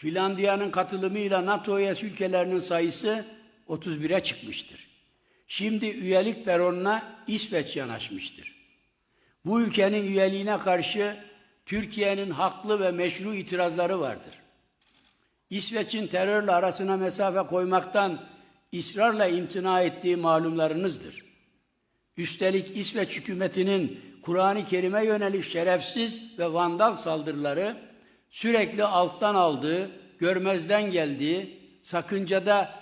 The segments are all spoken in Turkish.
Finlandiya'nın katılımıyla NATO üyesi ülkelerinin sayısı 31'e çıkmıştır. Şimdi üyelik peronuna İsveç yanaşmıştır. Bu ülkenin üyeliğine karşı Türkiye'nin haklı ve meşru itirazları vardır. İsveç'in terörle arasına mesafe koymaktan ısrarla imtina ettiği malumlarınızdır. Üstelik İsveç hükümetinin Kur'an-ı Kerim'e yönelik şerefsiz ve vandal saldırıları sürekli alttan aldığı, görmezden geldiği, sakıncada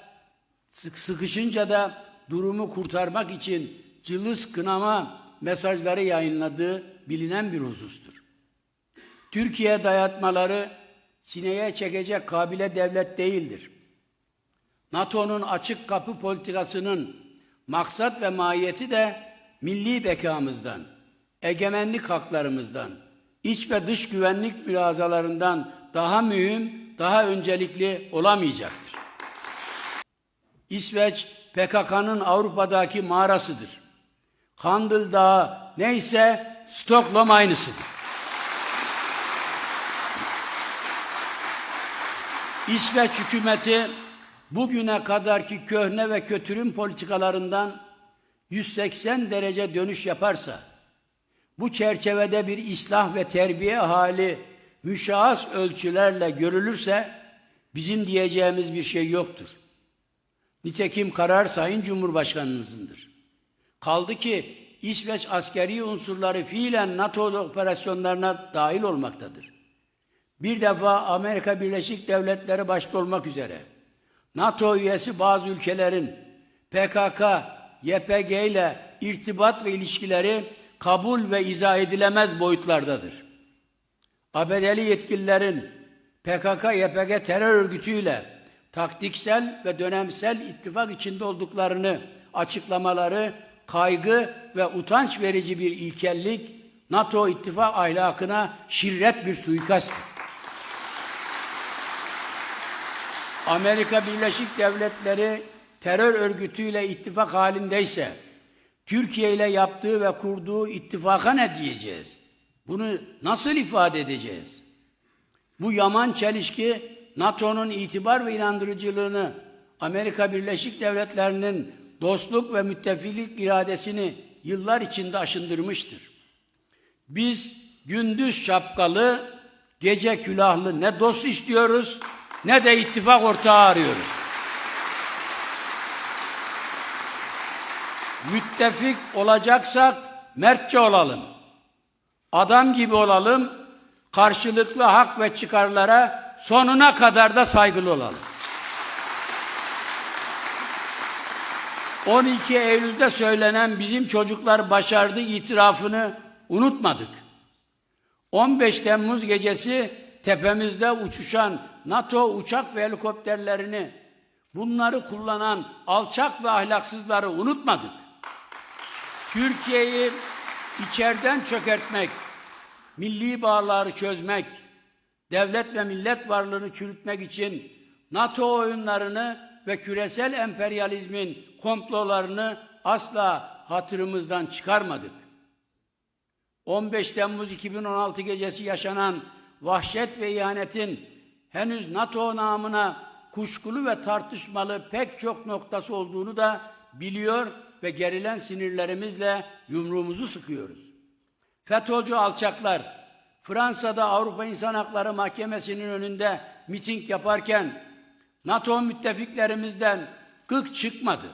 sık sıkışınca da durumu kurtarmak için cılız kınama mesajları yayınladığı bilinen bir husustur. Türkiye dayatmaları sineye çekecek kabile devlet değildir. NATO'nun açık kapı politikasının maksat ve mahiyeti de milli bekamızdan, egemenlik haklarımızdan, iç ve dış güvenlik mülazalarından daha mühim, daha öncelikli olamayacaktır. İsveç, PKK'nın Avrupa'daki mağarasıdır. Kandil Dağı neyse Stockholm aynısıdır. İsveç hükümeti bugüne kadarki köhne ve kötürüm politikalarından 180 derece dönüş yaparsa, bu çerçevede bir islah ve terbiye hali müşahhas ölçülerle görülürse, bizim diyeceğimiz bir şey yoktur. Nitekim karar Sayın Cumhurbaşkanımızındır. Kaldı ki İsveç askeri unsurları fiilen NATO operasyonlarına dahil olmaktadır. Bir defa Amerika Birleşik Devletleri başta olmak üzere NATO üyesi bazı ülkelerin PKK, YPG ile irtibat ve ilişkileri kabul ve izah edilemez boyutlardadır. ABD'li yetkililerin PKK, YPG terör örgütüyle taktiksel ve dönemsel ittifak içinde olduklarını açıklamaları kaygı ve utanç verici bir ilkellik, NATO ittifak ahlakına şirret bir suikasttır. Amerika Birleşik Devletleri terör örgütüyle ittifak halindeyse, Türkiye ile yaptığı ve kurduğu ittifaka ne diyeceğiz? Bunu nasıl ifade edeceğiz? Bu yaman çelişki NATO'nun itibar ve inandırıcılığını Amerika Birleşik Devletleri'nin dostluk ve müttefiklik iradesini yıllar içinde aşındırmıştır. Biz gündüz şapkalı, gece külahlı ne dost istiyoruz ne de ittifak ortağı arıyoruz. Müttefik olacaksak mertçe olalım. Adam gibi olalım. Karşılıklı hak ve çıkarlara sonuna kadar da saygılı olalım. 12 Eylül'de söylenen bizim çocuklar başardı itirafını unutmadık. 15 Temmuz gecesi tepemizde uçuşan NATO uçak ve helikopterlerini bunları kullanan alçak ve ahlaksızları unutmadık. Türkiye'yi içeriden çökertmek, milli bağları çözmek, devlet ve millet varlığını çürütmek için NATO oyunlarını ve küresel emperyalizmin komplolarını asla hatırımızdan çıkarmadık. 15 Temmuz 2016 gecesi yaşanan vahşet ve ihanetin henüz NATO namına kuşkulu ve tartışmalı pek çok noktası olduğunu da biliyor ve gerilen sinirlerimizle yumruğumuzu sıkıyoruz. FETÖ'cü alçaklar Fransa'da Avrupa İnsan Hakları Mahkemesi'nin önünde miting yaparken NATO müttefiklerimizden gık çıkmadı.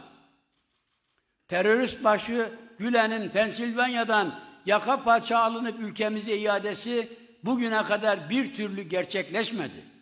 Terörist başı Gülen'in Pensilvanya'dan yaka paça alınıp ülkemize iadesi bugüne kadar bir türlü gerçekleşmedi.